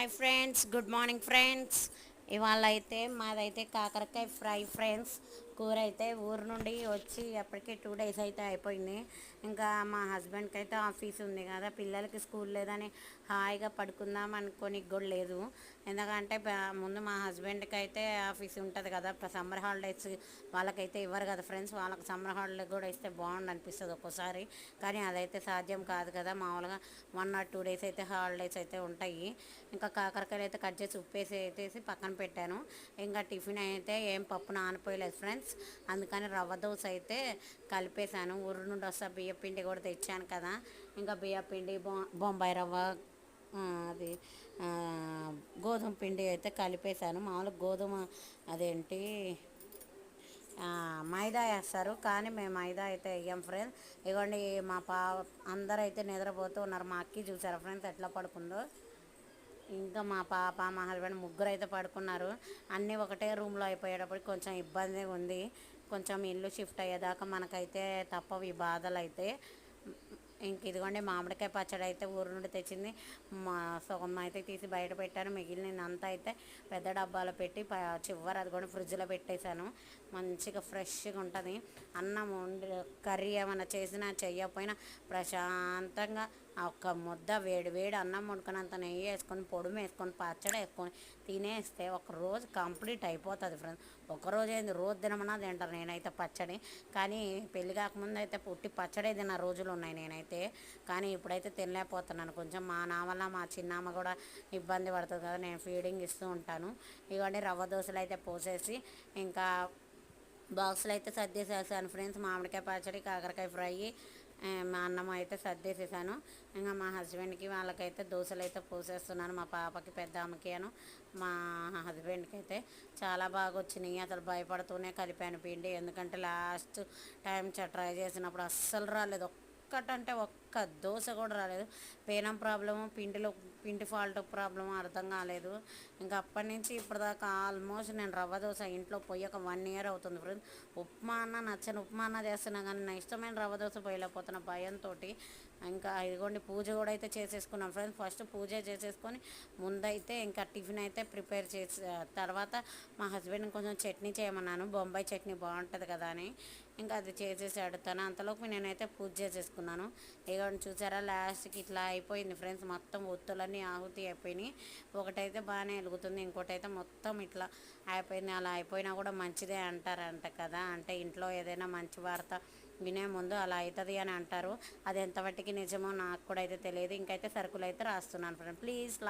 Hi friends good morning friends ఇవాళ అయితే మాదైతే కాకరకాయ ఫ్రై ఫ్రెండ్స్. కూర అయితే ఊరు నుండి వచ్చి ఎప్పటికీ టూ డేస్ అయితే అయిపోయింది. ఇంకా మా హస్బెండ్కి అయితే ఆఫీస్ ఉంది కదా పిల్లలకి స్కూల్ లేదని హాయిగా పడుకుందాం అనుకోనికి కూడా లేదు. ఎందుకంటే ముందు మా హస్బెండ్కి అయితే ఆఫీస్ ఉంటుంది కదా సమ్మర్ హాలిడేస్ వాళ్ళకైతే ఇవ్వరు కదా ఫ్రెండ్స్. వాళ్ళకి సమ్మర్ హాలిడే కూడా ఇస్తే బాగుండు అనిపిస్తుంది ఒక్కోసారి. కానీ అదైతే సాధ్యం కాదు కదా మామూలుగా వన్ ఆర్ టూ డేస్ అయితే హాలిడేస్ అయితే ఉంటాయి. ఇంకా కాకరకాయలు అయితే కట్ చేసి ఉప్పేసి అయితే పక్కన పెట్టాను. ఇంకా టిఫిన్ అయితే ఏం పప్పు నానిపోయలేదు ఫ్రెండ్స్. అందుకని రవ్వ దోశ అయితే కలిపేశాను. ఊరు నుండి వస్తా బియ్య పిండి కూడా తెచ్చాను కదా. ఇంకా బియ్య పిండి బొ- బొంబాయి రవ్వ అది గోధుమ పిండి అయితే కలిపేశాను. మామూలుగా గోధుమ అదేంటి మైదా వేస్తారు. కానీ మేము మైదా అయితే వేయం ఫ్రెండ్స్. ఇగోండి మా పా అందరూ అయితే నిద్రపోతూ ఉన్నారు. మా అక్కి చూసారా ఫ్రెండ్స్ ఎట్లా పడుకుందో? ఇంకా మా పాప మా హస్బెండ్ ముగ్గురు అయితే పడుకున్నారు. అన్నీ ఒకటే రూమ్లో అయిపోయేటప్పుడు కొంచెం ఇబ్బంది ఉంది. కొంచెం ఇల్లు షిఫ్ట్ అయ్యేదాకా మనకైతే తప్పవు ఈ బాధలు అయితే ఇంక ఇదిగోండి మామిడికాయ పచ్చడి అయితే ఊరు నుండి తెచ్చింది. మా సగం అయితే తీసి బయట పెట్టాను మిగిలిన అంతా అయితే పెద్ద డబ్బాలో పెట్టి చివరి అది కూడా ఫ్రిడ్జ్లో పెట్టేశాను. మంచిగా ఫ్రెష్గా ఉంటుంది. అన్నం వండి కర్రీ ఏమైనా చేసినా చెయ్యకపోయినా ప్రశాంతంగా ఒక ఒక్క ముద్ద వేడి వేడి అన్నం వండుకున్నంత నెయ్యి వేసుకొని పొడుము వేసుకొని పచ్చడి వేసుకొని తినేస్తే ఒక రోజు కంప్లీట్ అయిపోతుంది ఫ్రెండ్స్. ఒక రోజు ఏంది? రోజు తినమన్నా తింటారు నేనైతే పచ్చడి. కానీ పెళ్ళి కాకముందు అయితే పుట్టి పచ్చడి తిన్న రోజులు ఉన్నాయి నేనైతే. కానీ ఇప్పుడైతే తినలేకపోతున్నాను. కొంచెం మా నా వల్ల మా చిన్నమ్మ కూడా ఇబ్బంది పడుతుంది కదా నేను ఫీడింగ్ ఇస్తూ ఉంటాను. ఇవన్నీ రవ్వ దోశలు అయితే పోసేసి ఇంకా బాక్సులు అయితే సర్దేసేసాను ఫ్రెండ్స్. మామిడికాయ పచ్చడి కాకరకాయ ఫ్రై మా అన్నం అయితే సర్దేసేసాను. ఇంకా మా హస్బెండ్కి వాళ్ళకైతే దోశలు అయితే పోసేస్తున్నాను. మా పాపకి పెద్ద ఆమెకి అను. మా హస్బెండ్కి అయితే చాలా బాగా వచ్చినాయి అసలు భయపడుతూనే కలిపాను పిండి. ఎందుకంటే లాస్ట్ టైం ట్రై చేసినప్పుడు అస్సలు రాలేదు. ఒక్కటంటే ఒక్క దోశ కూడా రాలేదు. పేనం ప్రాబ్లము పిండిలో పిండి ఫాల్ట్ ప్రాబ్లం అర్థం కాలేదు. ఇంకా అప్పటి నుంచి ఇప్పటిదాకా ఆల్మోస్ట్ నేను రవ్వ దోశ ఇంట్లో పోయి ఒక వన్ ఇయర్ అవుతుంది ఫ్రెండ్స్ ఉప్మా అన్న నచ్చని ఉప్మా అన్న చేస్తున్నా కానీ నా ఇష్టమైన రవ్వ దోశ పోయలేకపోతున్న భయంతో ఇంకా ఇదిగోండి పూజ కూడా అయితే చేసేసుకున్నాం ఫ్రెండ్స్ ఫస్ట్ పూజ చేసేసుకొని ముందైతే ఇంకా టిఫిన్ అయితే ప్రిపేర్ చేసి తర్వాత మా హస్బెండ్ కొంచెం చట్నీ చేయమన్నాను. బొంబాయి చట్నీ బాగుంటుంది కదా అని. ఇంకా అది చేసేసాడు. తను అంతలోపు నేనైతే పూజ చేసేసుకున్నాను. ఇక చూసారా లాస్ట్కి ఇట్లా అయిపోయింది ఫ్రెండ్స్. మొత్తం ఒత్తులన్నీ ఆహుతి అయిపోయినాయి. ఒకటైతే బాగానే వెలుగుతుంది ఇంకోటైతే మొత్తం ఇట్లా అయిపోయింది. అలా అయిపోయినా కూడా మంచిదే అంటారంట కదా. అంటే ఇంట్లో ఏదైనా మంచి వార్త వినే ముందు అలా అవుతుంది అని అంటారు. అది ఎంతవరకు నిజమో నాకు కూడా అయితే తెలియదు. ఇంకైతే సరుకులు అయితే రాస్తున్నాను ఫ్రెండ్. ప్లీజ్